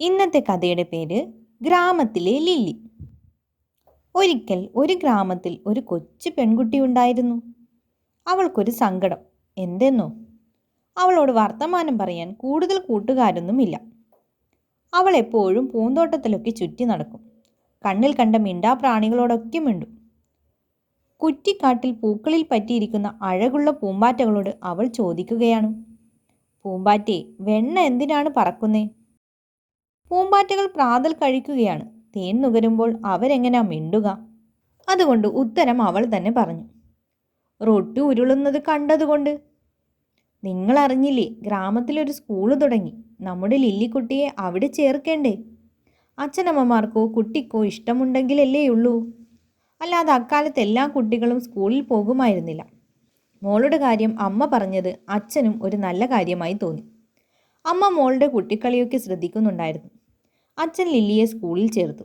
ഇന്നത്തെ കഥയുടെ പേര് ഗ്രാമത്തിലെ ലില്ലി. ഒരിക്കൽ ഒരു ഗ്രാമത്തിൽ ഒരു കൊച്ചു പെൺകുട്ടി ഉണ്ടായിരുന്നു. അവൾക്കൊരു സങ്കടം. എന്തെന്നോ? അവളോട് വർത്തമാനം പറയാൻ കൂടുതൽ കൂട്ടുകാരൊന്നുമില്ല. അവൾ എപ്പോഴും പൂന്തോട്ടത്തിലൊക്കെ ചുറ്റി നടക്കും. കണ്ണിൽ കണ്ട മിണ്ടാ പ്രാണികളോടൊക്കെ മിണ്ടും. കുറ്റിക്കാട്ടിൽ പൂക്കളിൽ പറ്റിയിരിക്കുന്ന അഴകുള്ള പൂമ്പാറ്റകളോട് അവൾ ചോദിക്കുകയാണ്. പൂമ്പാറ്റേ വെണ്ണ എന്തിനാണ് പറക്കുന്നേ? പൂമ്പാറ്റകൾ പ്രാതൽ കഴിക്കുകയാണ്. തേൻ നുകരുമ്പോൾ അവരെങ്ങനാ മിണ്ടുക? അതുകൊണ്ട് ഉത്തരം അവൾ തന്നെ പറഞ്ഞു. റൊട്ടി ഉരുളുന്നത് കണ്ടതുകൊണ്ട്. നിങ്ങൾ അറിഞ്ഞില്ലേ ഗ്രാമത്തിലൊരു സ്കൂൾ തുടങ്ങി. നമ്മുടെ ലില്ലിക്കുട്ടിയെ അവിടെ ചേർക്കേണ്ടേ? അച്ഛനമ്മമാർക്കോ കുട്ടിക്കോ ഇഷ്ടമുണ്ടെങ്കിലല്ലേ ഉള്ളൂ. അല്ലാതെ അക്കാലത്ത് എല്ലാ കുട്ടികളും സ്കൂളിൽ പോകുമായിരുന്നില്ല. മോളുടെ കാര്യം അമ്മ പറഞ്ഞത് അച്ഛനും ഒരു നല്ല കാര്യമായി തോന്നി. അമ്മ മോളുടെ കുട്ടിക്കളിയൊക്കെ ശ്രദ്ധിക്കുന്നുണ്ടായിരുന്നു. അച്ഛൻ ലില്ലിയെ സ്കൂളിൽ ചേർത്തു.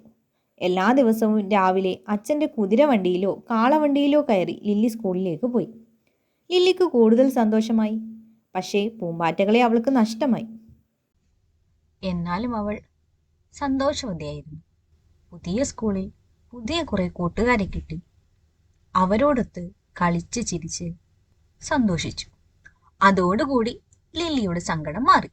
എല്ലാ ദിവസവും രാവിലെ അച്ഛന്റെ കുതിരവണ്ടിയിലോ കാളവണ്ടിയിലോ കയറി ലില്ലി സ്കൂളിലേക്ക് പോയി. ലില്ലിക്ക് കൂടുതൽ സന്തോഷമായി. പക്ഷേ പൂമ്പാറ്റകളെ അവൾക്ക് നഷ്ടമായി. എന്നാലും അവൾ സന്തോഷവതിയായിരുന്നു. പുതിയ സ്കൂളിൽ പുതിയ കുറെ കൂട്ടുകാരെ കിട്ടി. അവരോടൊത്ത് കളിച്ച് ചിരിച്ച് സന്തോഷിച്ചു. അതോടുകൂടി ലില്ലിയുടെ സങ്കടം മാറി.